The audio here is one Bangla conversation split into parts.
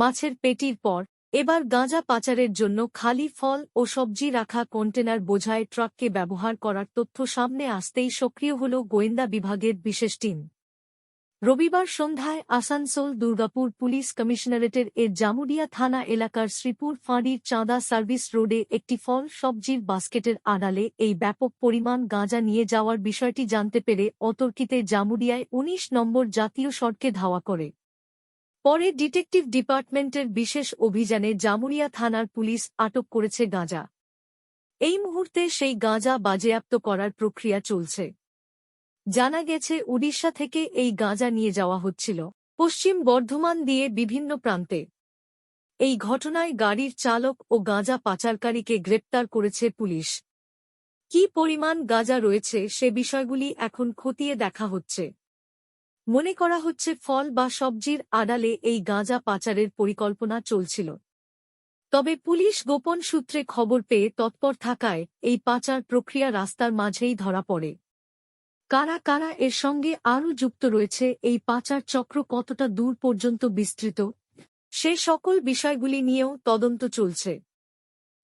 মাছের পেটির পর, এবার গাঁজা পাচারের জন্য খালি ফল ও সবজি রাখা কন্টেনার বোঝায় ট্রাককে ব্যবহার করার তথ্য সামনে আসতেই সক্রিয় হল গোয়েন্দা বিভাগের বিশেষ টিম। রবিবার সন্ধ্যায় আসানসোল দুর্গাপুর পুলিশ কমিশনারেটের এর জামুডিয়া থানা এলাকার শ্রীপুর ফাঁড়ির চাঁদা সার্ভিস রোডে একটি ফল সবজির বাস্কেটের আড়ালে এই ব্যাপক পরিমাণ গাঁজা নিয়ে যাওয়ার বিষয়টি জানতে পেরে অতর্কিতে জামুডিয়ায় ১৯ নম্বর জাতীয় সড়কে ধাওয়া করে। পরে ডিটেকটিভ ডিপার্টমেন্টের বিশেষ অভিযানে জামুরিয়া থানার পুলিশ আটক করেছে গাঁজা। এই মুহূর্তে সেই গাঁজা বাজেয়াপ্ত করার প্রক্রিয়া চলছে। জানা গেছে, উড়িষ্যা থেকে এই গাঁজা নিয়ে যাওয়া হচ্ছিল। পশ্চিম বর্ধমান দিয়ে বিভিন্ন প্রান্তে। এই ঘটনায় গাড়ির চালক ও গাঁজা পাচারকারীকে গ্রেপ্তার করেছে পুলিশ। কি পরিমাণ গাঁজা রয়েছে সে বিষয়গুলি এখন খতিয়ে দেখা হচ্ছে। মনে করা হচ্ছে ফল বা সবজির আড়ালে এই গাঁজা পাচারের পরিকল্পনা চলছিল। তবে পুলিশ গোপন সূত্রে খবর পেয়ে তৎপর থাকায় এই পাচার প্রক্রিয়া রাস্তার মাঝেই ধরা পড়ে। কারা কারা এর সঙ্গে আরও যুক্ত রয়েছে, এই পাচার চক্র কতটা দূর পর্যন্ত বিস্তৃত, সে সকল বিষয়গুলি নিয়েও তদন্ত চলছে।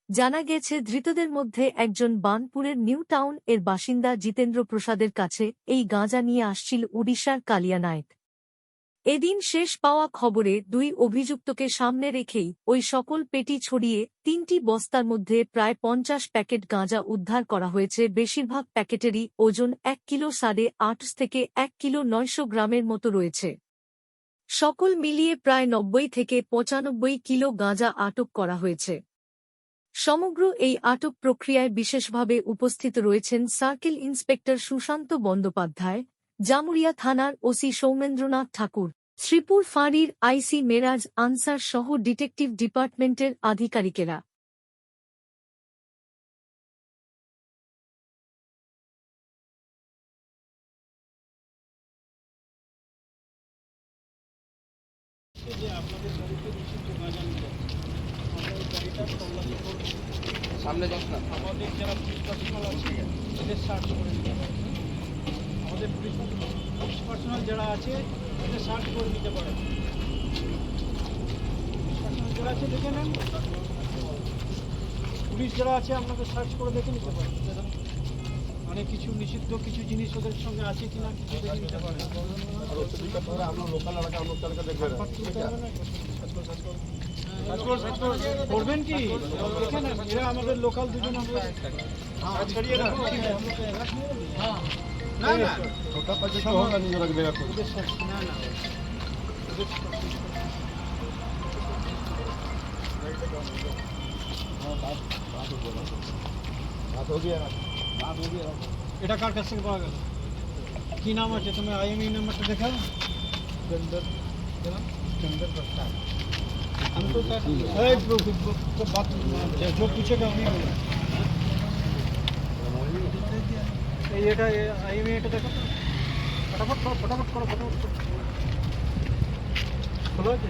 জানা গেছে ধৃতদের মধ্যে একজন বানপুরের নিউ টাউন এর বাসিন্দা জিতেন্দ্র প্রসাদের কাছে এই গাঁজা নিয়ে আসছিল উড়িষ্যার কালিয়া নায়ক এদিন শেষ পাওয়া খবরে দুই অভিযুক্তকে সামনে রেখেই ওই সকল পেটি ছড়িয়ে তিনটি বস্তার মধ্যে প্রায় পঞ্চাশ প্যাকেট গাঁজা উদ্ধার করা হয়েছে। বেশিরভাগ প্যাকেটেরই ওজন এক কিলো সাড়ে আট থেকে এক কিলো নয়শো গ্রামের মতো রয়েছে। সকল মিলিয়ে প্রায় নব্বই থেকে পঁচানব্বই কিলো গাঁজা আটক করা হয়েছে। সমগ্র এই আটক প্রক্রিয়ায় বিশেষভাবে উপস্থিত রয়েছেন সার্কেল ইন্সপেক্টর সুশান্ত বন্দ্যোপাধ্যায়, জামুরিয়া থানার ওসি সৌমেন্দ্রনাথ ঠাকুর, শ্রীপুর ফাঁড়ির আইসি মেরাজ আনসার সহ ডিটেকটিভ ডিপার্টমেন্টের আধিকারিকেরা। আপনাদের সামনে যাস না। আমাদের যারা পুলিশ পার্সোনাল আছে এদের সার্চ করে নিতে পারে আমাদের পুলিশ পুলিশ পার্সোনাল যারা আছে এদের সার্চ করে নিতে পারে পার্সোনাল যারা আছে দেখে নেন। পুলিশ যারা আছে আপনাদের সার্চ করে দেখে নিতে পারে মানে কিছু নিষিদ্ধ কিছু জিনিস ওদের সঙ্গে আছে কিনা কিছু দেখে নিতে পারে আমরা লোকাল এলাকা তালিকা দেখবে করবেন কি এরা আমাদের লোকাল দুজন আমরা ছাড়িয়ে না না ছোটা পাঁচ হোক আমি রাখবে না না এটা কার কাছ থেকে পাওয়া গেল কি নাম আছে তুমি আইএমই নাম্বারটা দেখাও हमको तो ए, वो- वो- वो- वो बात जो- जो पूछेगा उन्हीं बोला এই এটা আইএমই এটা দেখো তো। ফটাফট করো ফটাফট করো ফটাফট করো খোলা আছে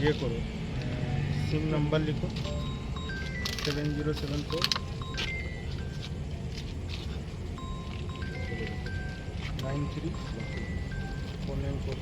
ইয়ে করো সিম নাম্বার লিখো seven zero seven four nine three four nine four